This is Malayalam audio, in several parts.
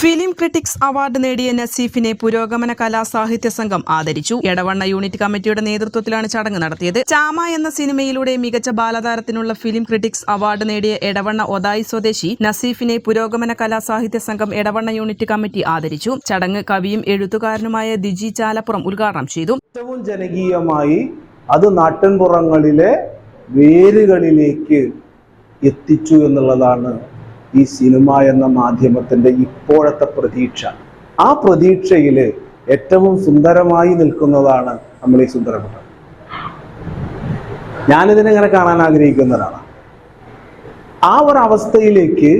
Film critics award നേടിയ നസീഫിനെ പുരോഗമന കലാ സാഹിത്യ സംഘം ആദരിച്ചു. എടവണ്ണ യൂണിറ്റ് കമ്മിറ്റിയുടെ നേതൃത്വത്തിലാണ് ചടങ്ങ് നടത്തിയത്. ചാമ എന്ന സിനിമയിലൂടെ മികച്ച ബാലതാരത്തിനുള്ള ഫിലിം ക്രിട്ടിക്സ് അവാർഡ് നേടിയ എടവണ്ണ ഒതായി സ്വദേശി നസീഫിനെ പുരോഗമന കലാ സാഹിത്യ സംഘം എടവണ്ണ യൂണിറ്റ് കമ്മിറ്റി ആദരിച്ചു. ചടങ്ങ് കവിയും എഴുത്തുകാരനുമായ ദിജി ചാലപ്പുറം ഉദ്ഘാടനം ചെയ്തു. ഏറ്റവും ജനകീയമായി അത് നാട്ടിൻപുറങ്ങളിലെ വേരുകളിലേക്ക് എത്തിച്ചു എന്നുള്ളതാണ് ഈ സിനിമ എന്ന മാധ്യമത്തിന്റെ ഇപ്പോഴത്തെ പ്രതീക്ഷ. ആ പ്രതീക്ഷയിൽ ഏറ്റവും സുന്ദരമായി നിൽക്കുന്നതാണ് നമ്മൾ ഈ സുന്ദരപട്ടം ഞാനിതിനെങ്ങനെ കാണാൻ ആഗ്രഹിക്കുന്ന ഒരാളാണ് ആ ഒരു അവസ്ഥയിലേക്ക്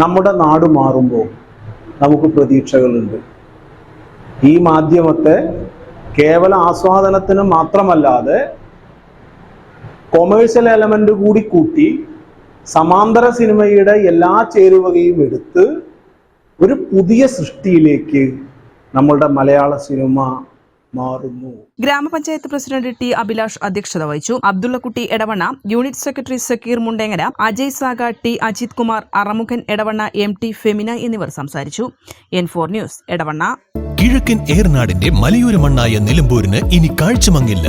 നമ്മുടെ നാട് മാറുമ്പോൾ നമുക്ക് പ്രതീക്ഷകളുണ്ട്. ഈ മാധ്യമത്തെ കേവല ആസ്വാദനത്തിന് മാത്രമല്ലാതെ കൊമേഴ്സ്യൽ എലമെന്റ് കൂടി കൂട്ടി സമാന്തര സിനിമയുടെ എല്ലാ ചേരുവകയും എടുത്ത് ഒരു പുതിയ സൃഷ്ടിയിലേക്ക് നമ്മളുടെ മലയാള സിനിമ മാറുന്നു. ഗ്രാമപഞ്ചായത്ത് പ്രസിഡന്റ് ടി അഭിലാഷ് അധ്യക്ഷത വഹിച്ചു. Abdullakutty Edavanna unit secretary Sakkeer Mundengara Ajay Saga T Ajith Kumar Arumukhan Edavanna M T Femina എന്നിവർ സംസാരിച്ചു. N four news Edavanna. കിഴക്കൻ ഏർനാടിന്റെ മലയോര മണ്ണായ നിലമ്പൂരിന് ഇനി കാഴ്ചമങ്ങില്ല.